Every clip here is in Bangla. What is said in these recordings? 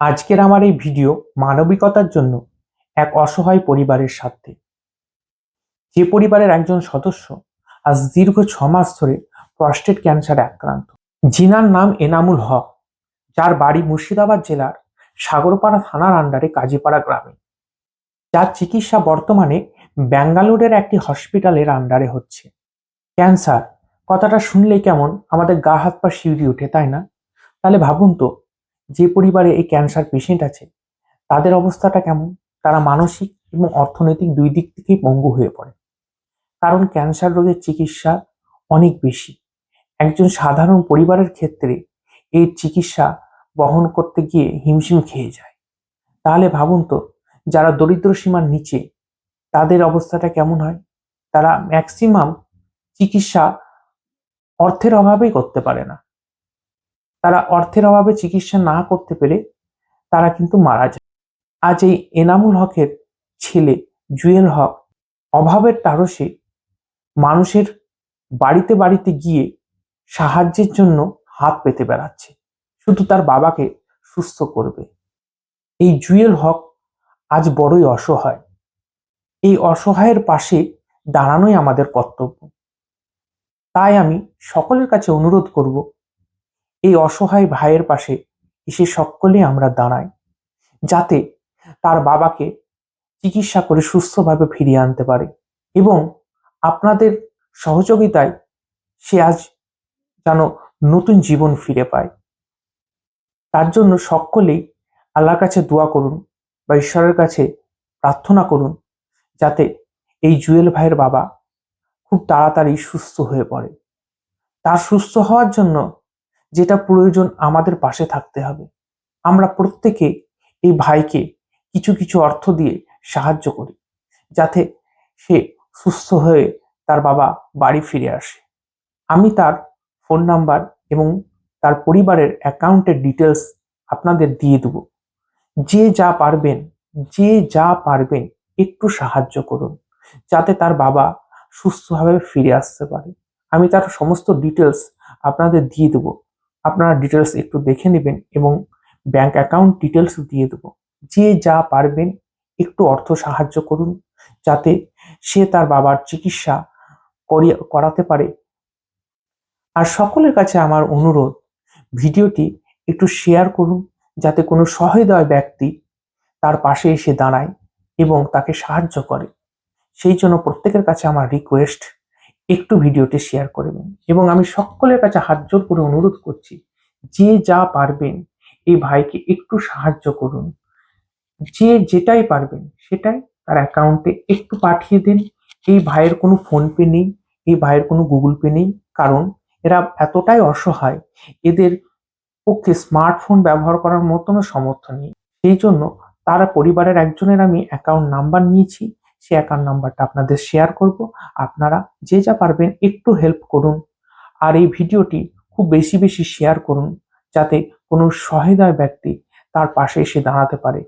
আজকের আমার এই ভিডিও মানবিকতার জন্য এক অসহায় পরিবারের স্বার্থে। যে পরিবারের একজন সদস্য আজ দীর্ঘ ছ মাস ধরে প্রস্টেট ক্যান্সারে আক্রান্ত। জিনার নাম এনামুল হক, যার বাড়ি মুর্শিদাবাদ জেলার সাগরপাড়া থানার আন্ডারে কাজীপাড়া গ্রামে। যার চিকিৎসা বর্তমানে ব্যাঙ্গালোরের একটি হসপিটালের আন্ডারে হচ্ছে। ক্যান্সার কথাটা শুনলেই কেমন? আমাদের গা হাত পা শিউরি ওঠে, তাই না? তাহলে ভাবুন তো যে পরিবারে এই ক্যান্সার পেশেন্ট আছে, তাদের অবস্থাটা কেমন? তারা মানসিক এবং অর্থনৈতিক দুই দিক থেকেই পঙ্গু হয়ে পড়ে। কারণ ক্যান্সার রোগের চিকিৎসা অনেক বেশি। একজন সাধারণ পরিবারের ক্ষেত্রে এই চিকিৎসা বহন করতে গিয়ে হিমশিম খেয়ে যায়। তাহলে ভাবুন তো, যারা দরিদ্র সীমার নিচে, তাদের অবস্থাটা কেমন হয়? তারা ম্যাক্সিমাম চিকিৎসা অর্থের অভাবেই করতে পারে না। তারা অর্থের অভাবে চিকিৎসা না করতে পেরে তারা কিন্তু মারা যায়। আজ এই এনামুল হকের ছেলে জুয়েল হক অভাবের তারসে মানুষের বাড়িতে বাড়িতে গিয়ে সাহায্যের জন্য হাত পেতে বেড়াচ্ছে। শুধু তার বাবাকে সুস্থ করবে। এই জুয়েল হক আজ বড়ই অসহায়। এই অসহায়ের পাশে দাঁড়ানোই আমাদের কর্তব্য। তাই আমি সকলের কাছে অনুরোধ করব এই অসহায় ভাইয়ের পাশে এসে সকলে আমরা দাঁড়াই, যাতে তার বাবাকে চিকিৎসা করে সুস্থভাবে ফিরিয়ে আনতে পারে এবং আপনাদের সহযোগিতায় সে আজ যেন নতুন জীবন ফিরে পায়। তার জন্য সকলেই আল্লাহর কাছে দোয়া করুন বা ঈশ্বরের কাছে প্রার্থনা করুন, যাতে এই জুয়েল ভাইয়ের বাবা খুব তাড়াতাড়ি সুস্থ হয়ে পড়ে। তার সুস্থ হওয়ার জন্য যেটা প্রয়োজন আমাদের পাশে থাকতে হবে। আমরা প্রত্যেকে এই ভাইকে কিছু কিছু অর্থ দিয়ে সাহায্য করি, যাতে সে সুস্থ হয়ে তার বাবা বাড়ি ফিরে আসে। আমি তার ফোন নাম্বার এবং তার পরিবারের অ্যাকাউন্টের ডিটেলস আপনাদের দিয়ে দেব। যে যা পারবেন, যে যা পারবেন একটু সাহায্য করুন, যাতে তার বাবা সুস্থভাবে ফিরে আসতে পারে। আমি তার সমস্ত ডিটেলস আপনাদের দিয়ে দেবো। আপনারা ডিটেলস একটু দেখে নেবেন এবং ব্যাংক অ্যাকাউন্ট ডিটেলস দিয়ে দেবো। যে যা পারবেন একটু অর্থ সাহায্য করুন যাতে সে তার বাবার চিকিৎসা করাতে পারে। আর সকলের কাছে আমার অনুরোধ, ভিডিওটি একটু শেয়ার করুন যাতে কোনো সহৃদয় ব্যক্তি তার পাশে এসে দাঁড়ায় এবং তাকে সাহায্য করে। সেই জন্য প্রত্যেকের কাছে আমার রিকোয়েস্ট একটু ভিডিওটি শেয়ার করবেন এবং আমি সকলের কাছে হাত জোর করে অনুরোধ করছি, যে যা পারবেন এই ভাইকে একটু সাহায্য করুন। যে যেটাই পারবেন সেটাই তার অ্যাকাউন্টে একটু পাঠিয়ে দিন। এই ভাইয়ের কোনো ফোনপে নেই, এই ভাইয়ের কোনো গুগল পে নেই, কারণ এরা এতটাই অসহায়, এদের পক্ষে স্মার্টফোন ব্যবহার করার মতনও সমর্থ নেই। সেই জন্য তারা পরিবারের একজনের আমি অ্যাকাউন্ট নাম্বার নিয়েছি সেই অ্যাকাউন্ট নাম্বারটা আপনাদের শেয়ার করব। আপনারা যে যা পারবেন একটু হেল্প করুন। আর এই ভিডিওটি খুব বেশি বেশি শেয়ার করুন, যাতে কোনো সহায়দায় ব্যক্তি তার পাশে এসে দাঁড়াতে পারে।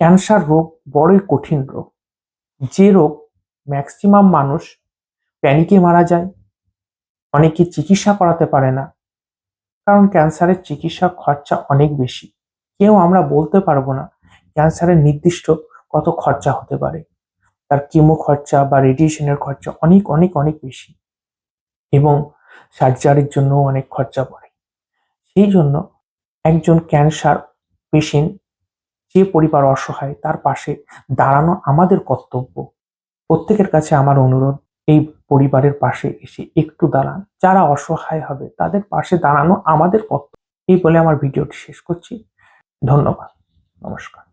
ক্যান্সার রোগ বড়ই কঠিন রোগ। যে রোগ ম্যাক্সিমাম মানুষ প্যানিকে মারা যায়, অনেকে চিকিৎসা করাতে পারে না, কারণ ক্যান্সারের চিকিৎসা খরচা অনেক বেশি। কেউ আমরা বলতে পারব না ক্যান্সারের নির্দিষ্ট কত খরচা হতে পারে। তার কেমো খরচা বা রেডিয়েশনের খরচা অনেক অনেক অনেক বেশি। এবং সার্জারির জন্য অনেক খরচা পড়ে। সেই জন্য একজন ক্যান্সার পেশেন্ট যে পরিবার অসহায়, তার পাশে দাঁড়ানো আমাদের কর্তব্য। প্রত্যেকের কাছে আমার অনুরোধ, এই পরিবারের পাশে এসে একটু দাঁড়ান। যারা অসহায় হবে, তাদের পাশে দাঁড়ানো আমাদের কর্তব্য। এই বলে আমার ভিডিওটি শেষ করছি। ধন্যবাদ। নমস্কার।